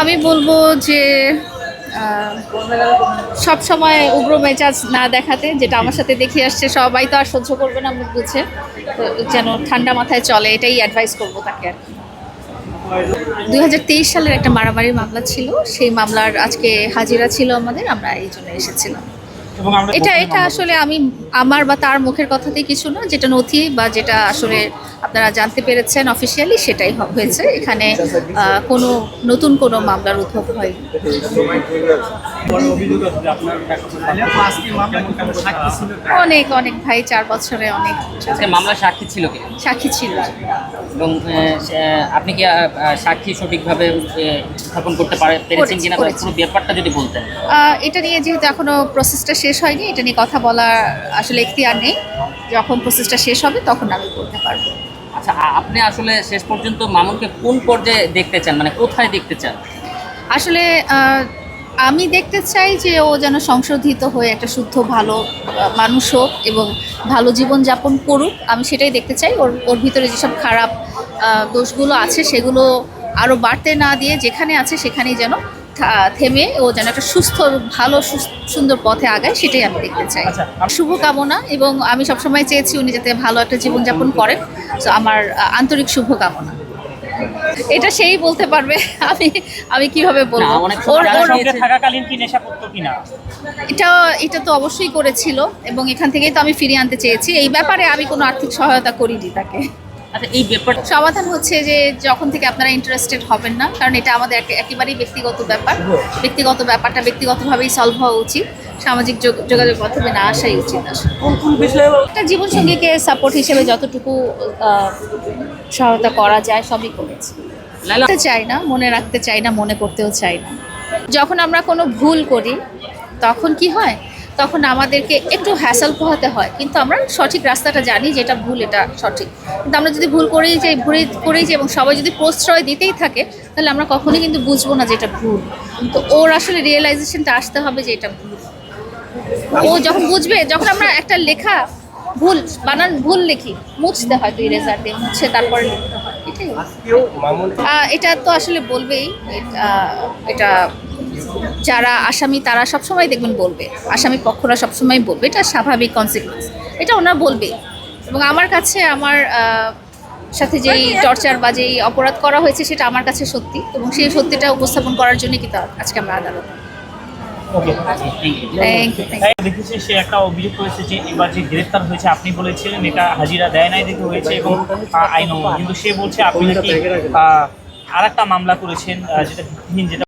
আমি বলব যে সব সময় উগ্র মেজাজ না দেখাতে, যেটা আমার সাথে দেখে আসছে, সবাই তো আর সহ্য করবে না মুখ বুঝে। যেন ঠান্ডা মাথায় চলে, এটাই অ্যাডভাইস করব তাকে আর হাজার তেইশ সালের একটা মারামারির মামলা ছিল, সেই মামলার আজকে হাজিরা ছিল আমাদের, আমরা এই জন্য এসেছিলাম। এটা এটা আসলে আমি আমার বা তার মুখের কথাতেই কিছু না যেটা নথি বা যেটা আসলে আপনারা জানতে পেরেছেন অফিসিয়ালি সেটাই হয়েছে। এখানে আহ, কোনো নতুন কোনো মামলার উদ্ভব হয়নি। অনেক অনেক ভাই চার বছরে অনেক মামলা সাক্ষী ছিল কি? সাক্ষী ছিল। এবং আপনি কি সাক্ষী সঠিকভাবে স্থাপন করতে পারে পেরেছেন কিনা পুরো ব্যাপারটা যদি বলতেন। আহ, এটা নিয়ে যেহেতু এখনও প্রসেসটা শেষ হয়নি এটা নিয়ে কথা বলার আসলে এখতিয়ার নেই। যখন প্রসেসটা শেষ হবে তখন আমি বলতে পারব। আচ্ছা আপনি আসলে শেষ পর্যন্ত মামুনকে কোন পর্যায়ে দেখতে চান? মানে কোথায় দেখতে চান? আসলে আমি দেখতে চাই যে ও যেন সংশোধিত হয়ে একটা শুদ্ধ ভালো মানুষ হোক এবং ভালো জীবনযাপন করুক। আমি সেটাই দেখতে চাই। ওর ওর ভিতরে যেসব খারাপ দোষগুলো আছে সেগুলো আরও বাড়তে না দিয়ে যেখানে আছে সেখানেই যেন থেমে ও যেন একটা সুস্থ ভালো সুন্দর পথে আগায় সেটাই আমি দেখতে চাই। আচ্ছা, শুভকামনা এবং আমি সবসময় চেয়েছি উনি যাতে ভালো একটা জীবনযাপন করেন। তো আমার আন্তরিক শুভকামনা। এটা সেই বলতে পারবে আমি আমি কীভাবে বলব? ওর সময় যারা ওর সঙ্গে থাকাকালীন কি নেশা করতো কিনা? এটা এটা তো অবশ্যই করেছিল এবং এখান থেকেই তো আমি ফিরিয়ে আনতে চেয়েছি। এই ব্যাপারে আমি কোনো আর্থিক সহায়তা করিনি তাকে। আচ্ছা এই ব্যাপারটা সমাধান হচ্ছে যে যখন থেকে আপনারা ইন্টারেস্টেড হবেন না কারণ এটা আমাদের একেবারেই ব্যক্তিগত ব্যাপার। ব্যক্তিগত ব্যাপারটা ব্যক্তিগতভাবেই সলভ হওয়া উচিত। সামাজিক যোগ- যোগাযোগ মাধ্যমে না আসাই উচিত আসলে একটা জীবনসঙ্গীকে সাপোর্ট হিসেবে যতটুকু সহায়তা করা যায় সবই করেছি। রাখতে চাই না মনে রাখতে চাই না মনে করতেও চাই না। যখন আমরা কোনো ভুল করি তখন কি হয়? তখন আমাদেরকে একটু হ্যাসেল পোহাতে হয়। কিন্তু আমরা সঠিক রাস্তাটা জানি যে এটা ভুল এটা সঠিক। কিন্তু আমরা যদি ভুল করেই যাই ভুলে করেই যাই এবং সবাই যদি প্রশ্রয় দিতেই থাকে তাহলে আমরা কখনোই কিন্তু বুঝব না যে এটা ভুল। তো ওর আসলে রিয়েলাইজেশনটা আসতে হবে যে এটা ভুল। ও যখন বুঝবে যখন আমরা একটা লেখা ভুল বানান ভুল লিখি মুছতে হয় তো ইরেজার দিয়ে মুছে তারপরে লিখতে হয় এটাই। এটা তো আসলে বলবেই এটা- এটা যারা আসামি তারা সবসময় দেখবেন বলবে। আসামি পক্ষরা সবসময় বলবে এটা স্বাভাবিক কনসিকুয়েন্স এটা ওনারা বলবে। এবং আমার কাছে আমার সাথে যেই টর্চার বা যেই অপরাধ করা হয়েছে সেটা আমার কাছে সত্যি। এবং সেই সত্যিটা উপস্থাপন করার জন্য কিন্তু আজকে আমরা আদালত। ওকে থ্যাংক ইউ দেখেছি সে একটা অভিযোগ করেছে যে এবার যে গ্রেফতার হয়েছে আপনি বলেছিলেন এটা হাজিরা দেয় নাই দেখে হয়েছে এবং আইন কিন্তু সে বলছে আপনি নাকি আর একটা মামলা করেছেন যেটা যেটা